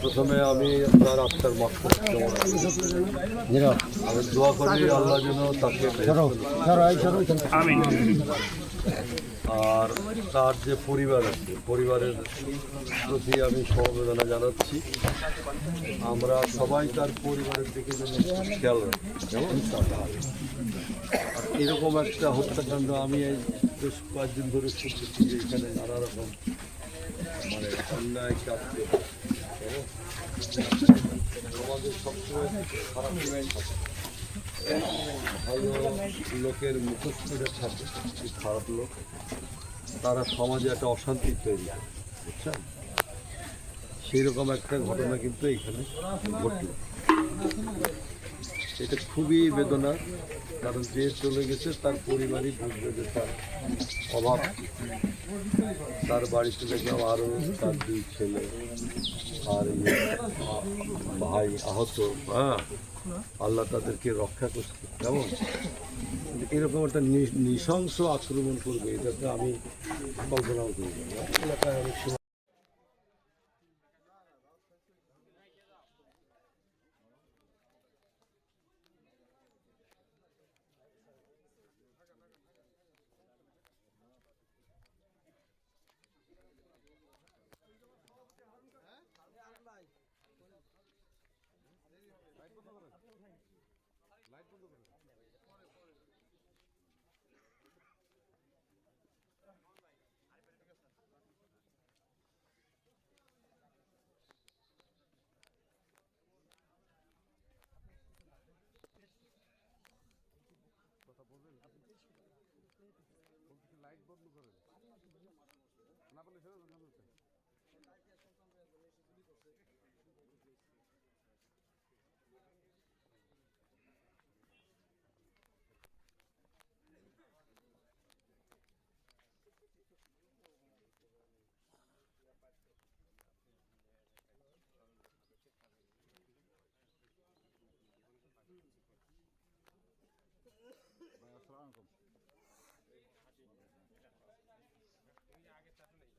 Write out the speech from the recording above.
প্রথমে আমি তার আত্মার মাত্রা আমি দোয়া করি আল্লাহ যেন তাকে আর তার যে পরিবার আছে পরিবারের প্রতি আমি সমবেদনা জানাচ্ছি। আমরা সবাই তার পরিবারের দিকে যেন খেয়াল রাখি। আর এরকম একটা হত্যাকাণ্ড আমি এই বেশ কয়েকদিন ধরে শুনতেছি যে এখানে নানা রকম মানে অন্যায়। সমাজে সবসময় খারাপ ভালো লোকের মুখস্থটা থাকে খারাপ লোক, তারা সমাজে একটা অশান্তি তৈরি বুঝছেন? সেই রকম একটা ঘটনা কিন্তু এখানে ঘটল। এটা খুবই বেদনার কারণ যে চলে গেছে তার পরিবারই বুঝবে যে তার অভাব। তার বাড়ি চলে দেখলাম আরও তার দুই ছেলে আর ভাই আহত। হ্যাঁ আল্লাহ তাদেরকে রক্ষা করছে। কেমন? এরকম একটা নৃশংস আক্রমণ করবে এটাতে আমি কল্পনাও করি এলাকায় অনেক সময় লাইট বন্ধ করুন কথা বলবেন লাইট বন্ধ করেন? না বলে সেটা আলাইকুম আগে চাটু নেই